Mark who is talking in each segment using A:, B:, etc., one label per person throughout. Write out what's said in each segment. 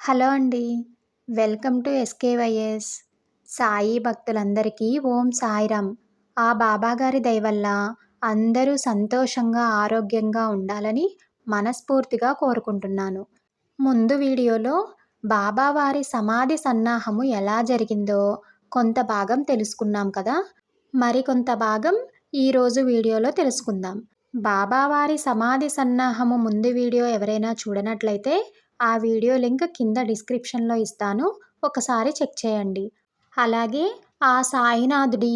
A: Hello అండి. Welcome to ఎస్కేవైఎస్. Sai భక్తులందరికీ ఓం సాయిరామ్ ఆ బాబాగారి దయవల్ల అందరూ సంతోషంగా ఆరోగ్యంగా ఉండాలని మనస్ఫూర్తిగా కోరుకుంటున్నాను. ముందు వీడియోలో బాబావారి సమాధి సన్నాహము ఎలా జరిగిందో కొంత భాగం తెలుసుకున్నాం కదా? మరికొంత భాగం ఈరోజు వీడియోలో తెలుసుకుందాం. బాబావారి సమాధి సన్నాహము ముందు వీడియో ఎవరైనా చూడనట్లయితే ఆ వీడియో లింక్ కింద డిస్క్రిప్షన్లో ఇస్తాను. ఒకసారి చెక్ చేయండి. అలాగే ఆ సాయినాథుడి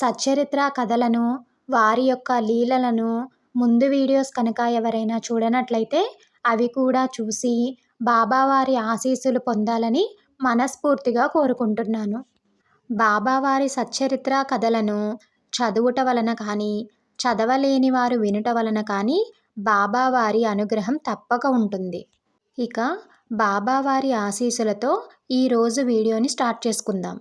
A: సచ్చరిత్ర కథలను వారి యొక్క లీలలను ముందు వీడియోస్ కనుక ఎవరైనా చూడనట్లయితే అవి కూడా చూసి బాబావారి ఆశీస్సులు పొందాలని మనస్ఫూర్తిగా కోరుకుంటున్నాను. బాబావారి సచ్చరిత్ర కథలను చదువుట వలన కానీ చదవలేని వారు వినుట వలన కానీ బాబావారి అనుగ్రహం తప్పక ఉంటుంది. ఇక బాబావారి ఆశీస్సులతో ఈరోజు వీడియోని స్టార్ట్ చేసుకుందాం.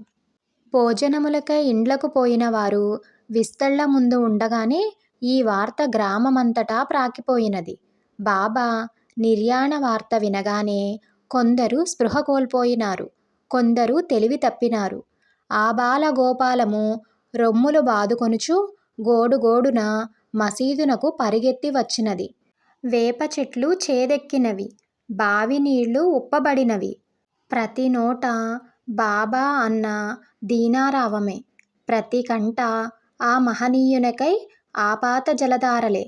A: భోజనములకై ఇండ్లకు పోయిన వారు విస్తళ్ళ ముందు ఉండగానే ఈ వార్త గ్రామమంతటా ప్రాకిపోయినది. బాబా నిర్యాణ వార్త వినగానే కొందరు స్పృహ కోల్పోయినారు. కొందరు తెలివి తప్పినారు. ఆబాల గోపాలము రొమ్ములు బాదుకొనుచు గోడుగోడున మసీదునకు పరిగెత్తి వచ్చినది. వేప చెట్లు చేదెక్కినవి. బావి నీళ్ళు ఉప్పబడినవి. ప్రతి నోట బాబా అన్న దీనారావమే. ప్రతి కంట ఆ మహనీయునికై ఆపాత జలధారలే.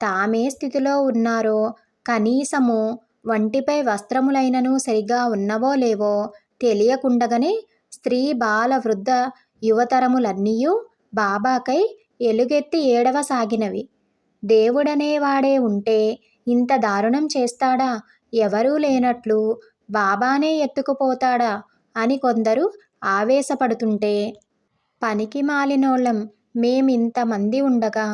A: తామే స్థితిలో ఉన్నారో కనీసము వంటిపై వస్త్రములైనను సరిగా ఉన్నవో లేవో తెలియకుండగనే స్త్రీ బాల వృద్ధ యువతరములన్నీయూ బాబాకై ఎలుగెత్తి ఏడవసాగినవి. దేవుడనేవాడే ఉంటే ఇంత దారుణం చేస్తాడా? ఎవరూ లేనట్లు బాబానే ఎత్తుకుపోతాడా అని కొందరు ఆవేశపడుతుంటే పనికి మాలినోళ్ళం మేమింతమంది ఉండగా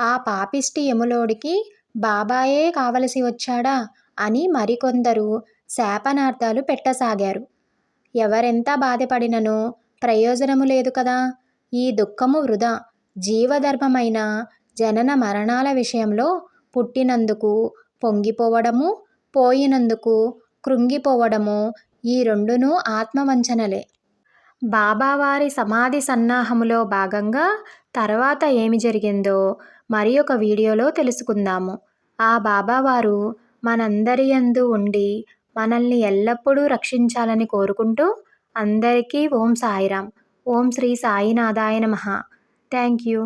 A: ఆ పాపిష్టి యములోడికి బాబాయే కావలసి వచ్చాడా అని మరికొందరు శాపనార్థాలు పెట్టసాగారు. ఎవరెంత బాధపడిననో ప్రయోజనము లేదు కదా. ఈ దుఃఖము వృధా. జీవధర్మమైన జనన మరణాల విషయంలో పుట్టినందుకు పొంగిపోవడము పోయినందుకు కృంగిపోవడము ఈ రెండునూ ఆత్మవంచనలే. బాబావారి సమాధి సన్నాహములో భాగంగా తర్వాత ఏమి జరిగిందో మరి ఒక వీడియోలో తెలుసుకుందాము. ఆ బాబావారు మనందరి యందు ఉండి మనల్ని ఎల్లప్పుడూ రక్షించాలని కోరుకుంటూ అందరికీ ఓం సాయిరామ్ ఓం శ్రీ సాయినాథాయ నమ. Thank you.